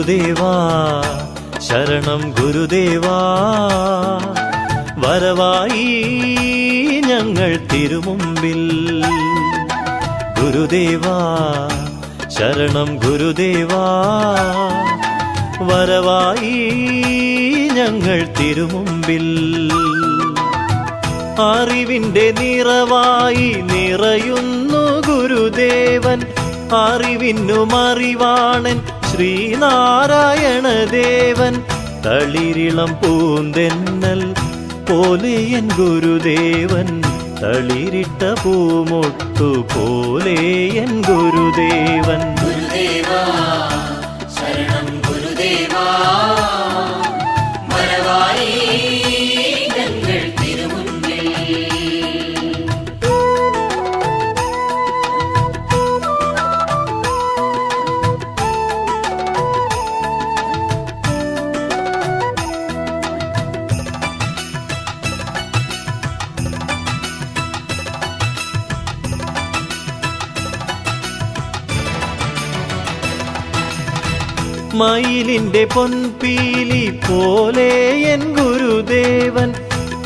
ഗുരുദേവാ ശരണം ഗുരുദേവാ. വരവായി ഞങ്ങൾ തിരുമുമ്പിൽ. ഗുരുദേവാ ശരണം ഗുരുദേവാ. വരവായി ഞങ്ങൾ തിരുമുമ്പിൽ. അറിവിന്റെ നിറവായി നിറയുന്നു ഗുരുദേവൻ. അറിവിനും അറിവാണൻ ശ്രീനാരായണ ദേവൻ തളിരിളം പൂന്തെന്നൽ പോലെ എൻ ഗുരുദേവൻ തളിരിട്ട പൂമൊട്ടു പോലെ എൻ ഗുരുദേവൻ. ഗുരുദേവാ ശരണം ഗുരുദേവാ. മയിലിന്റെ പൊൻപീലി പോലെ എൻ ഗുരുദേവൻ.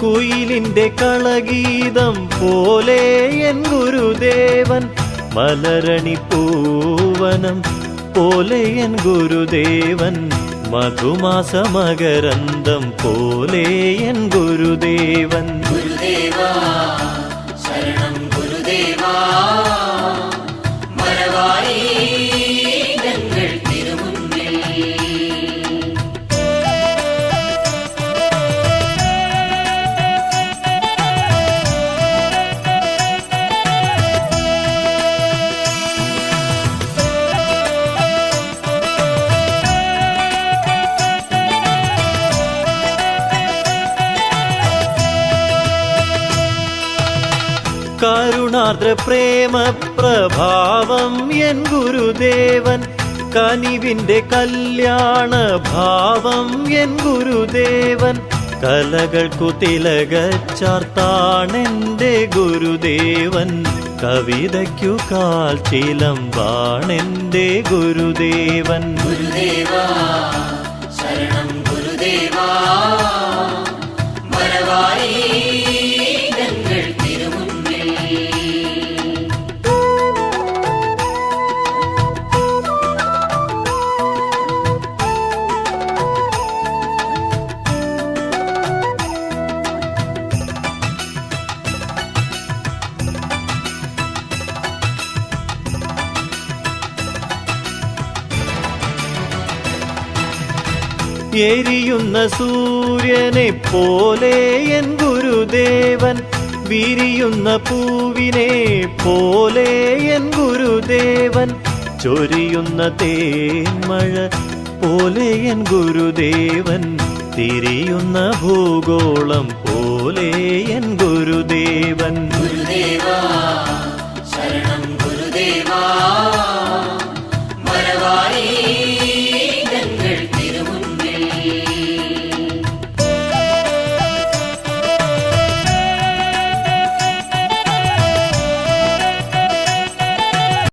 കുയിലിന്റെ കളഗീതം പോലെ എൻ ഗുരുദേവൻ. മലരണി പൂവനം പോലെ എൻ ഗുരുദേവൻ. മധുമാസമകരന്തം പോലെ എൻ ഗുരുദേവൻ. ഗുരുദേവാ ശരണം ഗുരുദേവാ. കരുണാർദ്ര പ്രേമ പ്രഭാവം എൻ ഗുരുദേവൻ. കനിവിന്റെ കല്യാണ ഭാവം എൻ ഗുരുദേവൻ. കലകൾക്കു തിലക ചാർത്താണെന്റെ ഗുരുദേവൻ. കവിതയ്ക്കു കാൽ വാണെന്റെ ഗുരുദേവൻ. ഗുരുദേവാ ശരണം ഗുരുദേവാ. എരിയുന്ന സൂര്യനെ പോലെ എൻ ഗുരുദേവൻ. വിരിയുന്ന പൂവിനെ പോലെ എൻ ഗുരുദേവൻ. ചൊരിയുന്ന തേന്മഴ പോലെ എൻ ഗുരുദേവൻ. തിരിയുന്ന ഭൂഗോളം പോലെ എൻ ഗുരുദേവൻ. ഗുരുദേവാ ശരണം ഗുരുദേവാ.